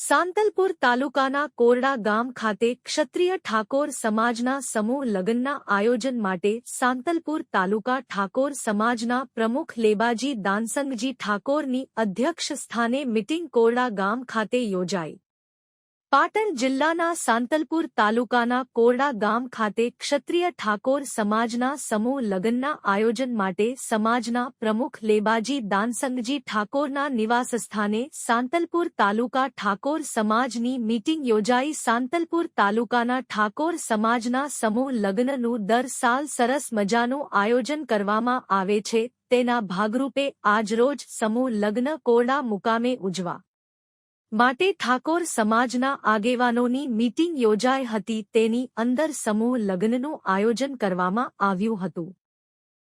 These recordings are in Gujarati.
સાંતલપુર તાલુકાના કોરડા ગામ ખાતે ક્ષત્રિય ઠાકોર સમાજના સમૂહ લગ્નના આયોજન માટે સાંતલપુર તાલુકા ઠાકોર સમાજના પ્રમુખ લેબાજી દાનસંગજી ઠાકોરની અધ્યક્ષ સ્થાને મિટિંગ કોરડા ગામ ખાતે યોજાઈ. પાટણ જિલ્લાના સાંતલપુર તાલુકાના કોરડા ગામ ખાતે ક્ષત્રિય ઠાકોર સમાજના સમૂહ લગ્નના આયોજન માટે સમાજના પ્રમુખ લેબાજી દાનસંગજી ઠાકોરના નિવાસસ્થાને સાંતલપુર તાલુકા ઠાકોર સમાજની મીટિંગ યોજાઈ. સાંતલપુર તાલુકાના ઠાકોર સમાજના સમૂહ લગ્નનું દર સાલ સરસ મજાનું આયોજન કરવામાં આવે છે. તેના ભાગરૂપે આજરોજ સમૂહ લગ્ન કોરડા મુકામે ઉજવા માટે ઠાકોર સમાજના આગેવાનોની મીટિંગ યોજાઈ હતી. તેની અંદર સમૂહ લગ્નનું આયોજન કરવામાં આવ્યું હતું.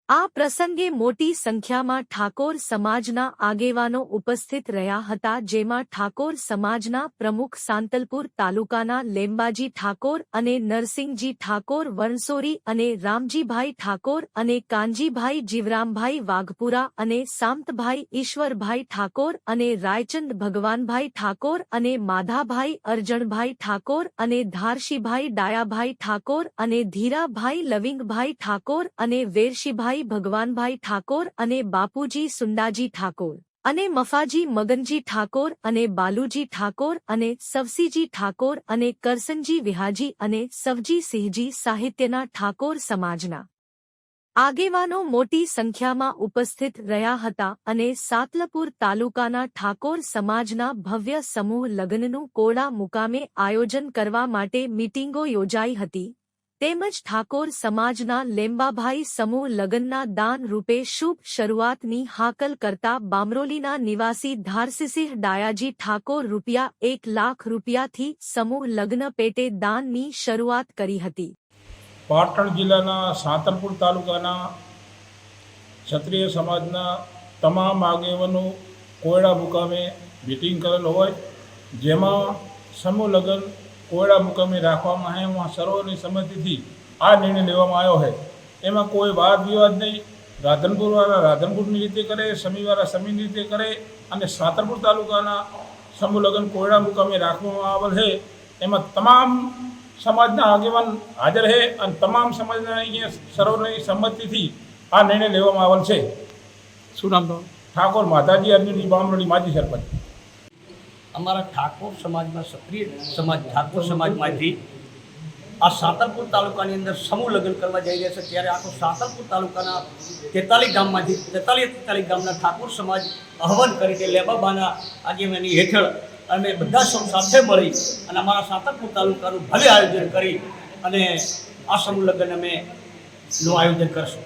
આ પ્રસંગે મોટી સંખ્યામાં ઠાકોર સમાજના આગેવાનો ઉપસ્થિત રહ્યા હતા, જેમાં ઠાકોર સમાજના પ્રમુખ સાંતલપુર તાલુકાના લેમ્બાજી ઠાકોર અને નરસિંહજી ઠાકોર, વણસોરી અને રામજીભાઈ ઠાકોર અને કાનજીભાઈ જીવરામભાઈ વાઘપુરા અને સામતભાઈ ઈશ્વરભાઈ ઠાકોર અને રાયચંદ ભગવાનભાઈ ઠાકોર અને માધાભાઈ અરજણભાઈ ઠાકોર અને ધારશીભાઈ ડાયાભાઈ ઠાકોર અને ધીરાભાઈ લવિંગભાઈ ઠાકોર અને વેરશીભાઈ ભગવાનભાઈ ઠાકોર અને બાપુજી સુંડાજી ઠાકોર અને મફાજી મગનજી ઠાકોર અને બાલુજી ઠાકોર અને સવસીજી ઠાકોર અને કરસનજી વિહાજી અને સવજી સિંહજી સાહિત્યના ઠાકોર સમાજના આગેવાનો મોટી સંખ્યામાં ઉપસ્થિત રહ્યા હતા અને સાતલપુર તાલુકાના ઠાકોર સમાજના ભવ્ય સમૂહ લગ્નનું કોળા મુકામે આયોજન કરવા માટે મીટિંગો યોજાઈ હતી. તેમજ ઠાકોર સમાજના લેમ્બાભાઈ સમૂહ લગ્નના દાન રૂપે શુભ શરૂઆતની હાકલ કરતા બામરોલીના નિવાસી ધારસિંહ ડાયાજી ઠાકોર રૂપિયા એક લાખ રૂપિયાથી સમૂહ લગ્ન પેટે દાનની શરૂઆત કરી હતી. પાટણ જિલ્લાના સાતરપુર તાલુકાના ક્ષત્રિય સમાજના તમામ આગેવાનો કોયડા મુકામે મિટિંગ કરેલ હોય, જેમાં સમૂહ લગ્ન કોયડા મુકામે રાખવામાં આવે એમાં સર્વની સંમતિથી આ નિર્ણય લેવામાં આવ્યો છે. એમાં કોઈ વાદ વિવાદ નહીં. રાધનપુરવાળા રાધનપુરની રીતે કરે સમીવાળા સમીની રીતે કરે અને સાતરપુર તાલુકાના સમૂહલગ્ન કોયડા મુકામે રાખવામાં આવેલ છે. એમાં તમામ સમાજના આગેવાન હાજર છે અને તમામ સમાજના અહીંયા સર્વની સંમતિથી આ નિર્ણય લેવામાં આવેલ છે. શું નામ ઠાકોર માતાજી અર્જુનજી બામરોડી માજી સરપંચ. અમારા ઠાકોર સમાજમાં સક્રિય સમાજ, ઠાકોર સમાજમાંથી આ સાતરપુર તાલુકાની અંદર સમૂહ લગ્ન કરવા જઈ રહ્યા છે. ત્યારે આખો સાતરપુર તાલુકાના તેતાલીસ ગામમાંથી, તેતાલીસ તેતાલીસ ગામના ઠાકોર સમાજ આહવાન કરી કે લેબાબાના આગેવાની હેઠળ અમે બધા સૌ સાથે મળી અને અમારા સાતરપુર તાલુકાનું ભલે આયોજન કરી અને આ સમૂહ લગ્ન અમે નું આયોજન કરશું.